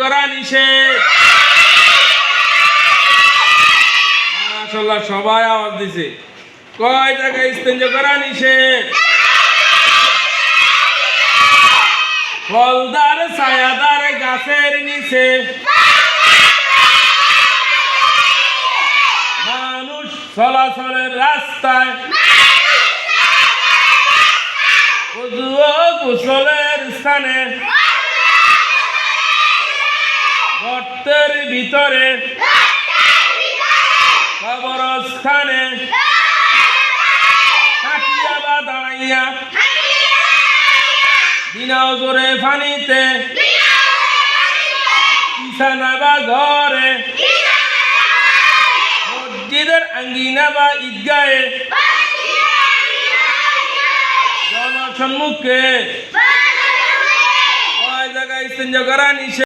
করা নিষেধ। সবাই আওয়াজ দিছে। কয় জায়গায় ইস্তেঞ্জ করা নিষেধ? ফলদার ছায়াদার গাছের নিচে। মানুষ চলাচলের রাস্তায়। গোসলের স্থানে। গর্তের ভিতরে, কবরস্থানে হাঁটিয়া বা দাঁড়াইয়া, বিনা জোরে ফানিতে বিছানা বা ঘরে, মসজিদের আঙ্গিনা বা ঈদগাহে, জনসম্মুখে, কয় জায়গায় ইস্তেঞ্জা করা নিষেধ?